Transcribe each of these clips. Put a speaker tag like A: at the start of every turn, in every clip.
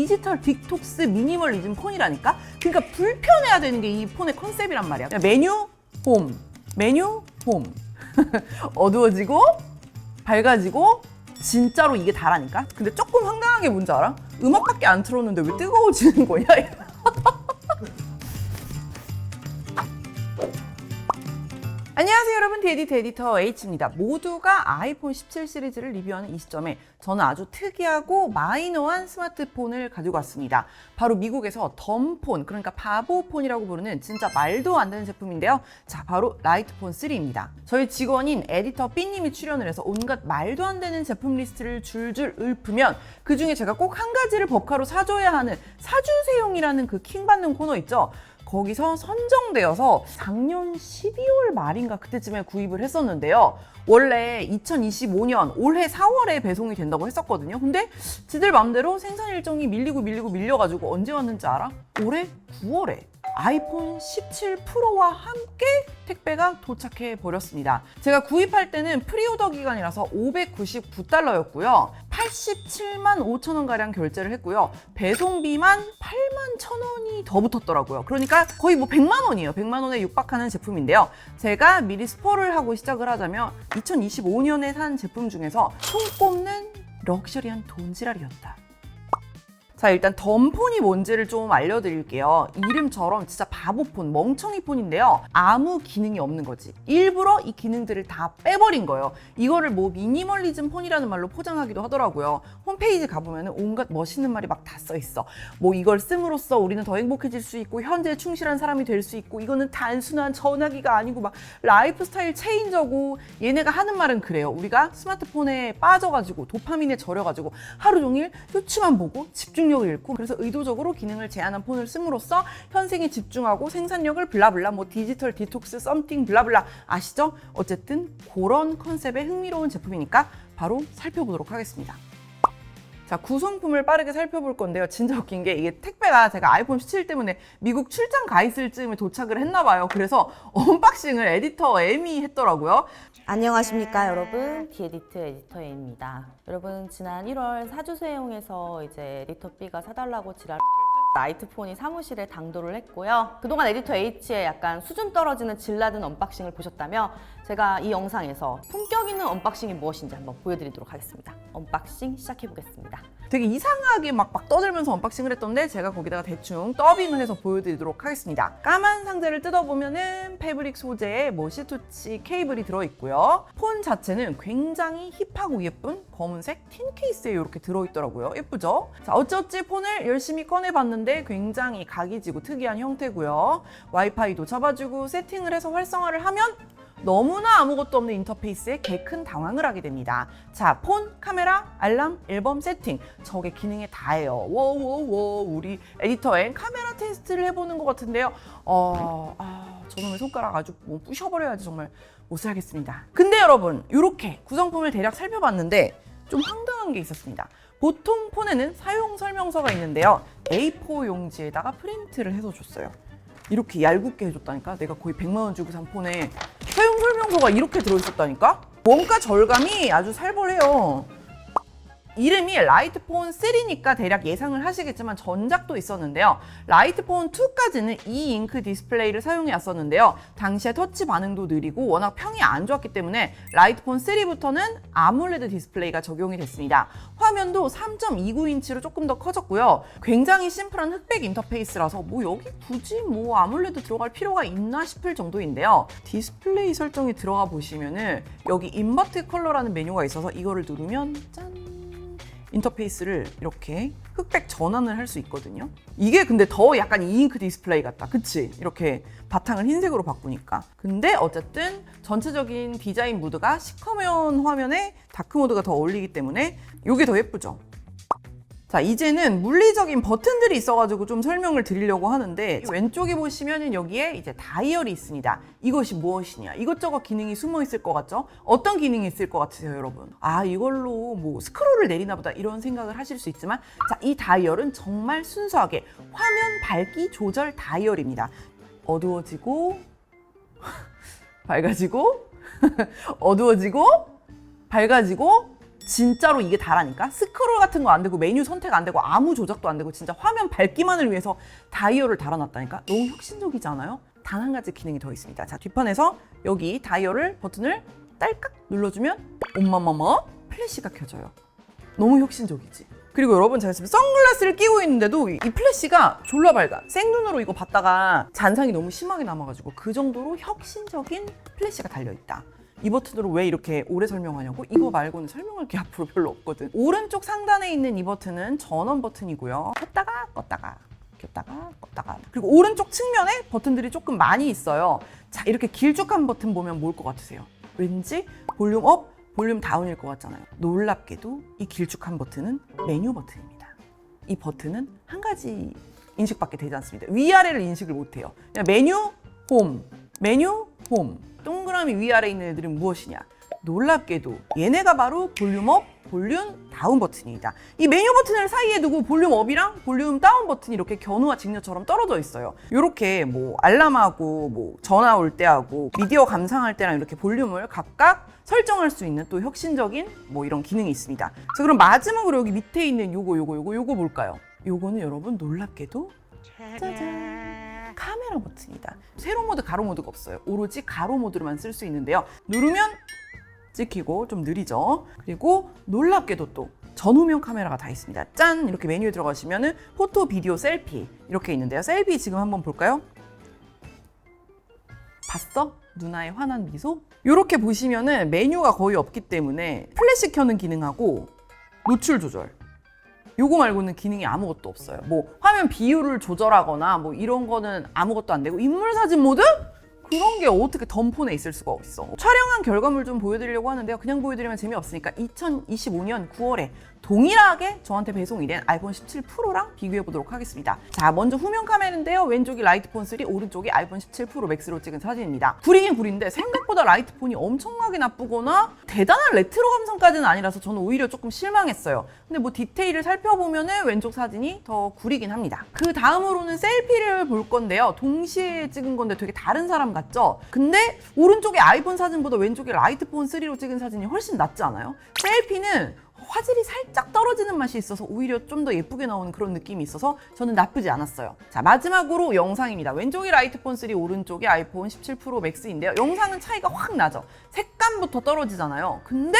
A: 디지털 딕톡스 미니멀리즘 폰이라니까? 그러니까 불편해야 되는 게 이 폰의 컨셉이란 말이야. 메뉴, 홈. 메뉴, 홈. 어두워지고, 밝아지고, 진짜로 이게 다라니까? 근데 조금 황당한 게 뭔지 알아? 음악밖에 안 틀었는데 왜 뜨거워지는 거냐? 여러분 디에디트 에디터 H입니다. 모두가 아이폰 17 시리즈를 리뷰하는 이 시점에 저는 아주 특이하고 마이너한 스마트폰을 가지고 왔습니다. 바로 미국에서 덤폰 그러니까 바보폰이라고 부르는 진짜 말도 안 되는 제품인데요. 자 바로 라이트폰 3입니다. 저희 직원인 에디터 B님이 출연을 해서 온갖 말도 안 되는 제품 리스트를 줄줄 읊으면 그 중에 제가 꼭 한 가지를 법카로 사줘야 하는 사주세용이라는 그 킹받는 코너 있죠 거기서 선정되어서 작년 12월 말인가 그때쯤에 구입을 했었는데요. 원래 2025년 올해 4월에 배송이 된다고 했었거든요. 근데 지들 맘대로 생산 일정이 밀리고 밀리고 밀려가지고 언제 왔는지 알아? 올해 9월에 아이폰 17 프로와 함께 택배가 도착해 버렸습니다. 제가 구입할 때는 프리오더 기간이라서 599달러였고요. 87만 5천 원 가량 결제를 했고요. 배송비만 8만 천 원이 더 붙었더라고요. 그러니까 거의 뭐 100만 원이에요. 100만 원에 육박하는 제품인데요. 제가 미리 스포를 하고 시작을 하자면 2025년에 산 제품 중에서 손 꼽는 럭셔리한 돈지랄이었다. 자 일단 덤폰이 뭔지를 좀 알려드릴게요. 이름처럼 진짜 바보폰 멍청이 폰인데요. 아무 기능이 없는 거지. 일부러 이 기능들을 다 빼버린 거예요. 이거를 뭐 미니멀리즘 폰이라는 말로 포장하기도 하더라고요. 홈페이지 가보면 온갖 멋있는 말이 막 다 써있어. 뭐 이걸 씀으로써 우리는 더 행복해질 수 있고 현재에 충실한 사람이 될 수 있고 이거는 단순한 전화기가 아니고 막 라이프 스타일 체인저고 얘네가 하는 말은 그래요. 우리가 스마트폰에 빠져가지고 도파민에 절여가지고 하루 종일 쇼츠만 보고 집중 집중력을 잃고 그래서 의도적으로 기능을 제한한 폰을 씀으로써 현생에 집중하고 생산력을 블라블라 뭐 디지털 디톡스 썸띵 블라블라 아시죠? 어쨌든 그런 컨셉의 흥미로운 제품이니까 바로 살펴보도록 하겠습니다. 자, 구성품을 빠르게 살펴볼 건데요. 진짜 웃긴 게 이게 택배가 제가 아이폰 17 때문에 미국 출장 가 있을 즈음에 도착을 했나 봐요. 그래서 언박싱을 에디터 M이 했더라고요.
B: 안녕하십니까 여러분. 디에디트 에디터 A입니다. 여러분 지난 1월 사주세용에서 이제 에디터 B가 사달라고 지랄 라이트폰이 사무실에 당도를 했고요. 그동안 에디터 H의 약간 수준 떨어지는 질 낮은 언박싱을 보셨다며 제가 이 영상에서 품격 있는 언박싱이 무엇인지 한번 보여드리도록 하겠습니다 언박싱 시작해 보겠습니다
A: 되게 이상하게 막, 막 떠들면서 언박싱을 했던데 제가 거기다가 대충 더빙을 해서 보여드리도록 하겠습니다. 까만 상자를 뜯어보면은 패브릭 소재의 뭐 시투치 케이블이 들어있고요. 폰 자체는 굉장히 힙하고 예쁜 검은색 틴 케이스에 이렇게 들어있더라고요. 예쁘죠? 자, 어찌어찌 폰을 열심히 꺼내봤는데 굉장히 각이 지고 특이한 형태고요. 와이파이도 잡아주고 세팅을 해서 활성화를 하면 너무나 아무것도 없는 인터페이스에 개 큰 당황을 하게 됩니다. 자, 폰, 카메라, 알람, 앨범 세팅. 저게 기능에 다예요. 워워워 우리 에디터엔 카메라 테스트를 해보는 것 같은데요. 어, 아, 저놈의 손가락 아주 뭐 부셔버려야지 정말 못 살겠습니다. 근데 여러분, 이렇게 구성품을 대략 살펴봤는데 좀 황당한 게 있었습니다. 보통 폰에는 사용 설명서가 있는데요. A4 용지에다가 프린트를 해서 줬어요. 이렇게 얇게 해줬다니까? 내가 거의 100만 원 주고 산 폰에 사용 설명서가 이렇게 들어있었다니까? 원가 절감이 아주 살벌해요. 이름이 라이트폰 3니까 대략 예상을 하시겠지만 전작도 있었는데요. 라이트폰 2까지는 이 잉크 디스플레이를 사용해 왔었는데요. 당시에 터치 반응도 느리고 워낙 평이 안 좋았기 때문에 라이트폰 3부터는 아몰레드 디스플레이가 적용이 됐습니다. 화면도 3.29인치로 조금 더 커졌고요. 굉장히 심플한 흑백 인터페이스라서 뭐 여기 굳이 뭐 아몰레드 들어갈 필요가 있나 싶을 정도인데요. 디스플레이 설정에 들어가 보시면은 여기 인버트 컬러라는 메뉴가 있어서 이거를 누르면 짠 인터페이스를 이렇게 흑백 전환을 할 수 있거든요. 이게 근데 더 약간 이잉크 디스플레이 같다. 그치? 이렇게 바탕을 흰색으로 바꾸니까. 근데 어쨌든 전체적인 디자인 무드가 시커먼 화면에 다크 모드가 더 어울리기 때문에 이게 더 예쁘죠. 자, 이제는 물리적인 버튼들이 있어가지고 좀 설명을 드리려고 하는데 왼쪽에 보시면은 여기에 이제 다이얼이 있습니다. 이것이 무엇이냐? 이것저것 기능이 숨어 있을 것 같죠? 어떤 기능이 있을 것 같으세요, 여러분? 아, 이걸로 뭐 스크롤을 내리나 보다 이런 생각을 하실 수 있지만 자, 이 다이얼은 정말 순수하게 화면 밝기 조절 다이얼입니다. 어두워지고 밝아지고 어두워지고 밝아지고 진짜로 이게 다라니까 스크롤 같은 거 안 되고 메뉴 선택 안 되고 아무 조작도 안 되고 진짜 화면 밝기만을 위해서 다이얼을 달아놨다니까 너무 혁신적이지 않아요? 단 한 가지 기능이 더 있습니다. 자 뒷판에서 여기 다이얼을 버튼을 딸깍 눌러주면 엄마마마 플래시가 켜져요. 너무 혁신적이지. 그리고 여러분 제가 지금 선글라스를 끼고 있는데도 이 플래시가 졸라 밝아. 생눈으로 이거 봤다가 잔상이 너무 심하게 남아가지고 그 정도로 혁신적인 플래시가 달려있다. 이 버튼으로 왜 이렇게 오래 설명하냐고? 이거 말고는 설명할 게 앞으로 별로 없거든. 오른쪽 상단에 있는 이 버튼은 전원 버튼이고요. 켰다가 껐다가 켰다가 껐다가 그리고 오른쪽 측면에 버튼들이 조금 많이 있어요. 자 이렇게 길쭉한 버튼 보면 뭘 것 같으세요? 왠지 볼륨 업, 볼륨 다운일 것 같잖아요. 놀랍게도 이 길쭉한 버튼은 메뉴 버튼입니다. 이 버튼은 한 가지 인식밖에 되지 않습니다. 위아래를 인식을 못해요. 그냥 메뉴, 홈, 메뉴, 홈. 동그라미 위아래에 있는 애들은 무엇이냐? 놀랍게도 얘네가 바로 볼륨 업, 볼륨 다운 버튼입니다. 이 메뉴 버튼을 사이에 두고 볼륨 업이랑 볼륨 다운 버튼이 이렇게 견우와 직녀처럼 떨어져 있어요. 이렇게 뭐 알람하고 뭐 전화 올 때하고 미디어 감상할 때랑 이렇게 볼륨을 각각 설정할 수 있는 또 혁신적인 뭐 이런 기능이 있습니다. 자 그럼 마지막으로 여기 밑에 있는 요거 요거 요거 요거 뭘까요? 요거는 여러분 놀랍게도 짜잔 카메라 버튼이다. 세로 모드, 가로 모드가 없어요. 오로지 가로 모드로만 쓸 수 있는데요. 누르면 찍히고 좀 느리죠. 그리고 놀랍게도 또 전후면 카메라가 다 있습니다. 짠! 이렇게 메뉴에 들어가시면은 포토, 비디오, 셀피 이렇게 있는데요. 셀피 지금 한번 볼까요? 봤어? 누나의 환한 미소? 이렇게 보시면은 메뉴가 거의 없기 때문에 플래시 켜는 기능하고 노출 조절 요거 말고는 기능이 아무것도 없어요. 뭐 화면 비율을 조절하거나 뭐 이런 거는 아무것도 안 되고 인물 사진 모드? 그런 게 어떻게 덤폰에 있을 수가 있어. 촬영한 결과물 좀 보여드리려고 하는데요. 그냥 보여드리면 재미없으니까 2025년 9월에 동일하게 저한테 배송이 된 아이폰 17 프로랑 비교해 보도록 하겠습니다. 자, 먼저 후면 카메라인데요. 왼쪽이 라이트폰 3, 오른쪽이 아이폰 17 프로 맥스로 찍은 사진입니다. 구리긴 구린데 생각보다 라이트폰이 엄청나게 나쁘거나 대단한 레트로 감성까지는 아니라서 저는 오히려 조금 실망했어요. 근데 뭐 디테일을 살펴보면은 왼쪽 사진이 더 구리긴 합니다. 그 다음으로는 셀피를 볼 건데요. 동시에 찍은 건데 되게 다른 사람 같죠? 근데 오른쪽에 아이폰 사진보다 왼쪽에 라이트폰 3로 찍은 사진이 훨씬 낫지 않아요? 셀피는 화질이 살짝 떨어지는 맛이 있어서 오히려 좀 더 예쁘게 나오는 그런 느낌이 있어서 저는 나쁘지 않았어요. 자, 마지막으로 영상입니다. 왼쪽이 라이트폰 3, 오른쪽이 아이폰 17 프로 맥스인데요. 영상은 차이가 확 나죠. 색감부터 떨어지잖아요. 근데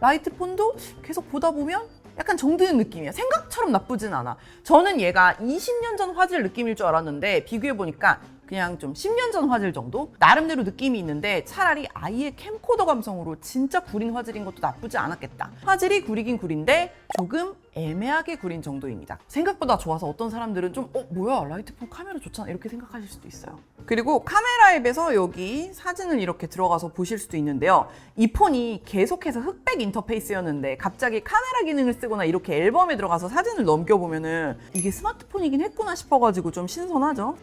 A: 라이트폰도 계속 보다 보면 약간 정드는 느낌이야. 생각처럼 나쁘진 않아. 저는 얘가 20년 전 화질 느낌일 줄 알았는데 비교해보니까 그냥 좀 10년 전 화질 정도? 나름대로 느낌이 있는데 차라리 아예 캠코더 감성으로 진짜 구린 화질인 것도 나쁘지 않았겠다. 화질이 구리긴 구린데 조금 애매하게 구린 정도입니다. 생각보다 좋아서 어떤 사람들은 좀, 어, 뭐야, 라이트폰 카메라 좋잖아. 이렇게 생각하실 수도 있어요. 그리고 카메라 앱에서 여기 사진을 이렇게 들어가서 보실 수도 있는데요. 이 폰이 계속해서 흑백 인터페이스였는데 갑자기 카메라 기능을 쓰거나 이렇게 앨범에 들어가서 사진을 넘겨보면은 이게 스마트폰이긴 했구나 싶어가지고 좀 신선하죠?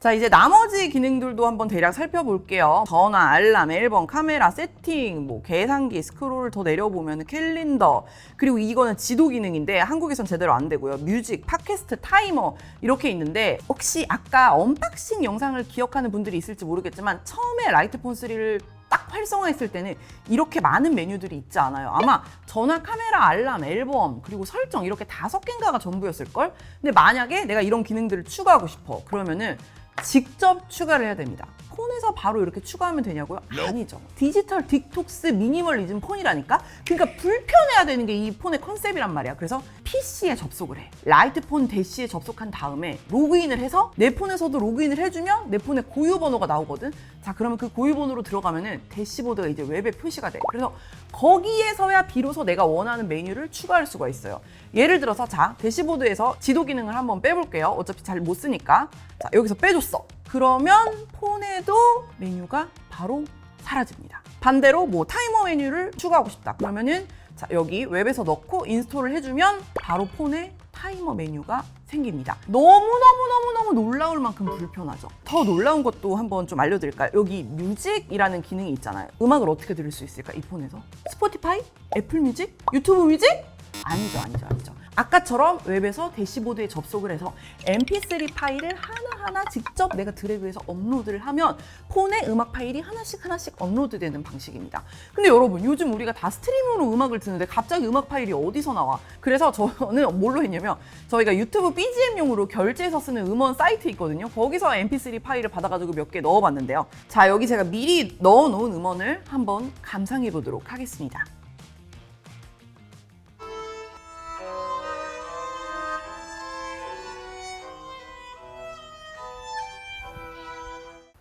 A: 자 이제 나머지 기능들도 한번 대략 살펴볼게요 전화, 알람, 앨범, 카메라, 세팅, 뭐 계산기, 스크롤 더 내려보면 캘린더 그리고 이거는 지도 기능인데 한국에선 제대로 안 되고요 뮤직, 팟캐스트, 타이머 이렇게 있는데 혹시 아까 언박싱 영상을 기억하는 분들이 있을지 모르겠지만 처음에 라이트폰 3를 딱 활성화했을 때는 이렇게 많은 메뉴들이 있지 않아요. 아마 전화, 카메라, 알람, 앨범, 그리고 설정 이렇게 다섯 개인가가 전부였을걸? 근데 만약에 내가 이런 기능들을 추가하고 싶어. 그러면은 직접 추가를 해야 됩니다. 폰에서 바로 이렇게 추가하면 되냐고요? 아니죠. 디지털 딕톡스 미니멀리즘 폰이라니까? 그러니까 불편해야 되는 게 이 폰의 컨셉이란 말이야. 그래서 PC에 접속을 해. 라이트폰 대시에 접속한 다음에 로그인을 해서 내 폰에서도 로그인을 해주면 내 폰에 고유 번호가 나오거든. 자, 그러면 그 고유 번호로 들어가면은 대시보드가 이제 웹에 표시가 돼. 그래서 거기에서야 비로소 내가 원하는 메뉴를 추가할 수가 있어요. 예를 들어서 자, 대시보드에서 지도 기능을 한번 빼볼게요. 어차피 잘 못 쓰니까. 자, 여기서 빼줬어. 그러면 폰에도 메뉴가 바로 사라집니다. 반대로 뭐 타이머 메뉴를 추가하고 싶다. 그러면은 자, 여기 웹에서 넣고 인스톨을 해주면 바로 폰에 타이머 메뉴가 생깁니다. 너무너무너무너무 놀라울 만큼 불편하죠. 더 놀라운 것도 한번 좀 알려드릴까요? 여기 뮤직이라는 기능이 있잖아요. 음악을 어떻게 들을 수 있을까? 이 폰에서? 스포티파이? 애플 뮤직? 유튜브 뮤직? 아니죠, 아니죠, 아니죠. 아까처럼 웹에서 대시보드에 접속을 해서 mp3 파일을 하나하나 직접 내가 드래그해서 업로드를 하면 폰에 음악 파일이 하나씩 하나씩 업로드되는 방식입니다. 근데 여러분 요즘 우리가 다 스트리밍으로 음악을 듣는데 갑자기 음악 파일이 어디서 나와? 그래서 저는 뭘로 했냐면 저희가 유튜브 BGM용으로 결제해서 쓰는 음원 사이트 있거든요. 거기서 mp3 파일을 받아가지고 몇 개 넣어봤는데요. 자 여기 제가 미리 넣어놓은 음원을 한번 감상해 보도록 하겠습니다.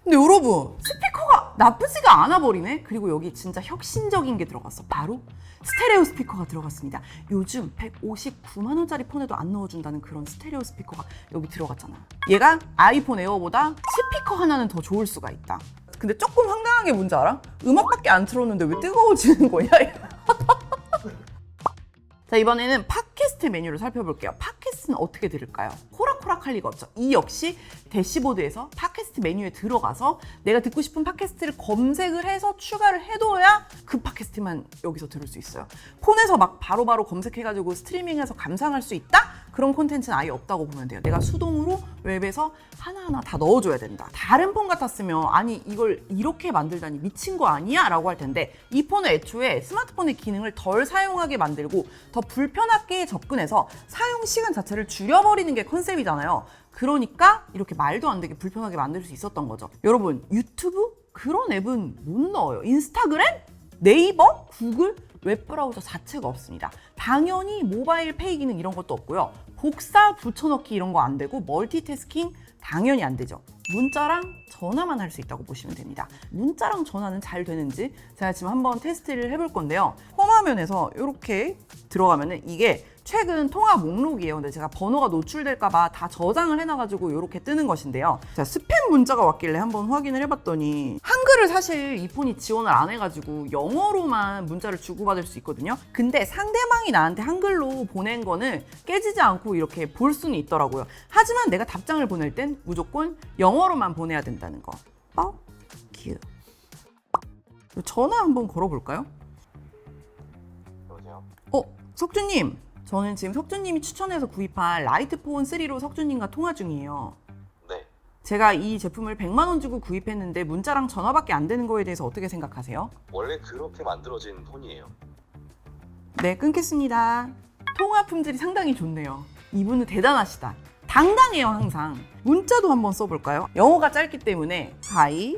A: 근데 여러분 스피커가 나쁘지가 않아 버리네 그리고 여기 진짜 혁신적인 게 들어갔어 바로 스테레오 스피커가 들어갔습니다 요즘 159만 원짜리 폰에도 안 넣어준다는 그런 스테레오 스피커가 여기 들어갔잖아 얘가 아이폰 에어보다 스피커 하나는 더 좋을 수가 있다 근데 조금 황당한 게 뭔지 알아? 음악밖에 안 틀었는데 왜 뜨거워지는 거냐 자 이번에는 팟캐스트 메뉴를 살펴볼게요. 팟캐스트는 어떻게 들을까요? 호락호락할 리가 없죠. 이 역시 대시보드에서 팟 캐스트 메뉴에 들어가서 내가 듣고 싶은 팟캐스트를 검색을 해서 추가를 해둬야 그 팟캐스트만 여기서 들을 수 있어요. 폰에서 막 바로바로 검색해가지고 스트리밍해서 감상할 수 있다? 그런 콘텐츠는 아예 없다고 보면 돼요. 내가 수동으로 웹에서 하나하나 다 넣어줘야 된다. 다른 폰 같았으면 아니 이걸 이렇게 만들다니 미친 거 아니야? 라고 할 텐데 이 폰은 애초에 스마트폰의 기능을 덜 사용하게 만들고 더 불편하게 접근해서 사용 시간 자체를 줄여버리는 게 컨셉이잖아요. 그러니까 이렇게 말도 안 되게 불편하게 만들 수 있었던 거죠. 여러분 유튜브 그런 앱은 못 넣어요. 인스타그램? 네이버? 구글? 웹브라우저 자체가 없습니다. 당연히 모바일 페이 기능 이런 것도 없고요. 복사 붙여넣기 이런 거 안 되고 멀티태스킹 당연히 안 되죠. 문자랑 전화만 할 수 있다고 보시면 됩니다. 문자랑 전화는 잘 되는지 제가 지금 한번 테스트를 해볼 건데요. 홈화면에서 이렇게 들어가면은 이게 최근 통화 목록이에요. 근데 제가 번호가 노출될까봐 다 저장을 해놔가지고 이렇게 뜨는 것인데요. 자, 스팸 문자가 왔길래 한번 확인을 해봤더니 한 글을 사실 이 폰이 지원을 안 해가지고 영어로만 문자를 주고받을 수 있거든요. 근데 상대방이 나한테 한글로 보낸 거는 깨지지 않고 이렇게 볼 수는 있더라고요. 하지만 내가 답장을 보낼 땐 무조건 영어로만 보내야 된다는 거. 어? 큐. 전화 한번 걸어볼까요?
C: 여보세요?
A: 어, 석주님. 저는 지금 석주님이 추천해서 구입한 라이트폰 3로 석주님과 통화 중이에요.
C: 네.
A: 제가 이 제품을 100만 원 주고 구입했는데 문자랑 전화밖에 안 되는 거에 대해서 어떻게 생각하세요?
C: 원래 그렇게 만들어진 폰이에요.
A: 네, 끊겠습니다. 통화 품질이 상당히 좋네요. 이분은 대단하시다. 당당해요, 항상. 문자도 한번 써볼까요? 영어가 짧기 때문에 하이.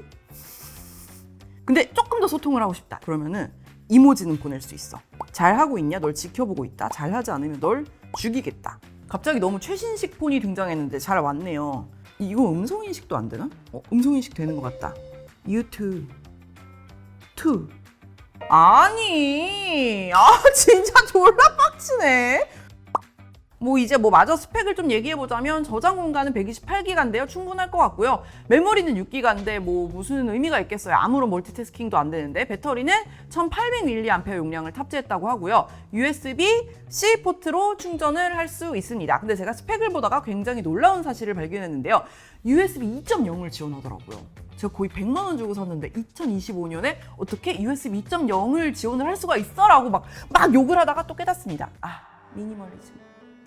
A: 근데 조금 더 소통을 하고 싶다. 그러면은 이모지는 보낼 수 있어. 잘 하고 있냐? 널 지켜보고 있다. 잘 하지 않으면 널 죽이겠다. 갑자기 너무 최신식 폰이 등장했는데 잘 왔네요. 이거 음성 인식도 안 되나? 어, 음성 인식 되는 것 같다. 유튜브. 투. 아니, 아 진짜 졸라 빡치네. 뭐 이제 뭐 마저 스펙을 좀 얘기해 보자면 저장 공간은 128기가인데요. 충분할 것 같고요. 메모리는 6기가인데 뭐 무슨 의미가 있겠어요. 아무런 멀티태스킹도 안 되는데 배터리는 1800mAh 용량을 탑재했다고 하고요. USB-C 포트로 충전을 할 수 있습니다. 근데 제가 스펙을 보다가 굉장히 놀라운 사실을 발견했는데요. USB 2.0을 지원하더라고요. 제가 거의 100만 원 주고 샀는데 2025년에 어떻게 USB 2.0을 지원을 할 수가 있어라고 막 막 욕을 하다가 또 깨닫습니다. 아 미니멀리즘,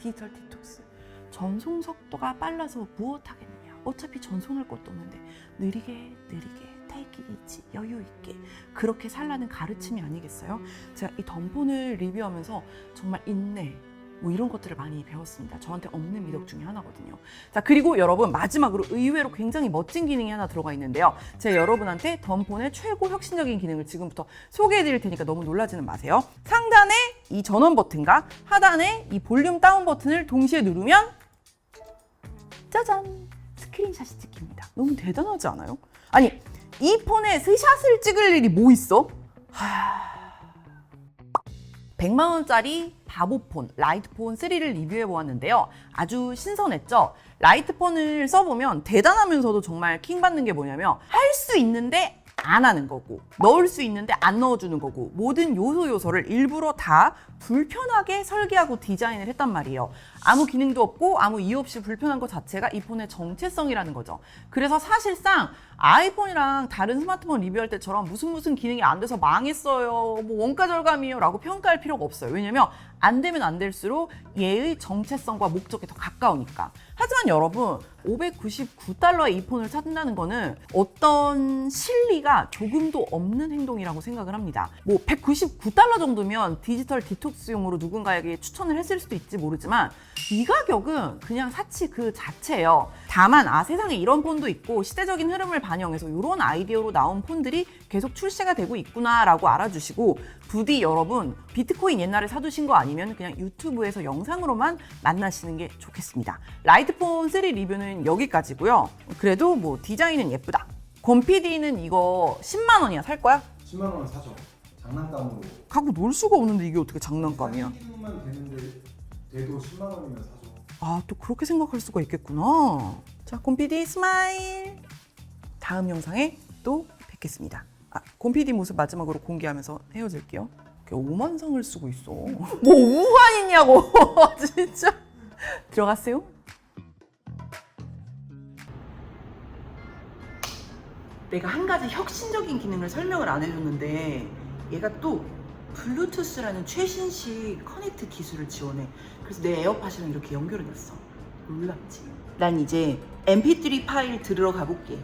A: 디지털 디톡스, 전송 속도가 빨라서 무엇 하겠느냐. 어차피 전송할 것도 없는데 느리게 느리게 easy, 여유 있게 그렇게 살라는 가르침이 아니겠어요? 제가 이 덤폰을 리뷰하면서 정말 인내, 뭐 이런 것들을 많이 배웠습니다. 저한테 없는 미덕 중에 하나거든요. 자, 그리고 여러분 마지막으로 의외로 굉장히 멋진 기능이 하나 들어가 있는데요. 제가 여러분한테 덤폰의 최고 혁신적인 기능을 지금부터 소개해 드릴 테니까 너무 놀라지는 마세요. 상단에 이 전원 버튼과 하단에 이 볼륨 다운 버튼을 동시에 누르면 짜잔! 스크린샷이 찍힙니다. 너무 대단하지 않아요? 아니, 이 폰에 스샷을 찍을 일이 뭐 있어? 100만 원짜리 바보폰 라이트폰 3를 리뷰해 보았는데요. 아주 신선했죠. 라이트폰을 써보면 대단하면서도 정말 킹 받는 게 뭐냐면 할 수 있는데 안 하는 거고 넣을 수 있는데 안 넣어주는 거고 모든 요소 요소를 일부러 다 불편하게 설계하고 디자인을 했단 말이에요. 아무 기능도 없고 아무 이유 없이 불편한 것 자체가 이 폰의 정체성이라는 거죠. 그래서 사실상 아이폰이랑 다른 스마트폰 리뷰할 때처럼 무슨 무슨 기능이 안 돼서 망했어요. 뭐 원가 절감이요 라고 평가할 필요가 없어요. 왜냐면 안 되면 안 될수록 얘의 정체성과 목적에 더 가까우니까. 하지만 여러분, 599달러에 이 폰을 사준다는 거는 어떤 실리가 조금도 없는 행동이라고 생각을 합니다. 뭐 199달러 정도면 디지털 디톡스용으로 누군가에게 추천을 했을 수도 있지 모르지만 이 가격은 그냥 사치 그 자체예요. 다만 아 세상에 이런 폰도 있고 시대적인 흐름을 반영해서 이런 아이디어로 나온 폰들이 계속 출시가 되고 있구나라고 알아주시고 부디 여러분 비트코인 옛날에 사두신 거 아니면 그냥 유튜브에서 영상으로만 만나시는 게 좋겠습니다. 라이트폰 3 리뷰는 여기까지고요. 그래도 뭐 디자인은 예쁘다. 곰PD는 이거 10만 원이야 살 거야?
D: 10만 원 사죠. 장난감으로.
A: 갖고 놀 수가 없는데 이게 어떻게 장난감이야?
D: 기능만 되는데 돼도 10만 원이면 사죠.
A: 아, 또 그렇게 생각할 수가 있겠구나. 자, 곰PD 스마일. 다음 영상에 또 뵙겠습니다. 아, 곰PD 모습 마지막으로 공개하면서 헤어질게요. 5만 상을 쓰고 있어. 뭐 우환이냐고, 진짜. 들어갔어요? 내가 한 가지 혁신적인 기능을 설명을 안 해줬는데 얘가 또 블루투스라는 최신식 커넥트 기술을 지원해. 그래서 내 에어팟이랑 이렇게 연결해놨어. 놀랍지? 난 이제 mp3 파일 들으러 가볼게.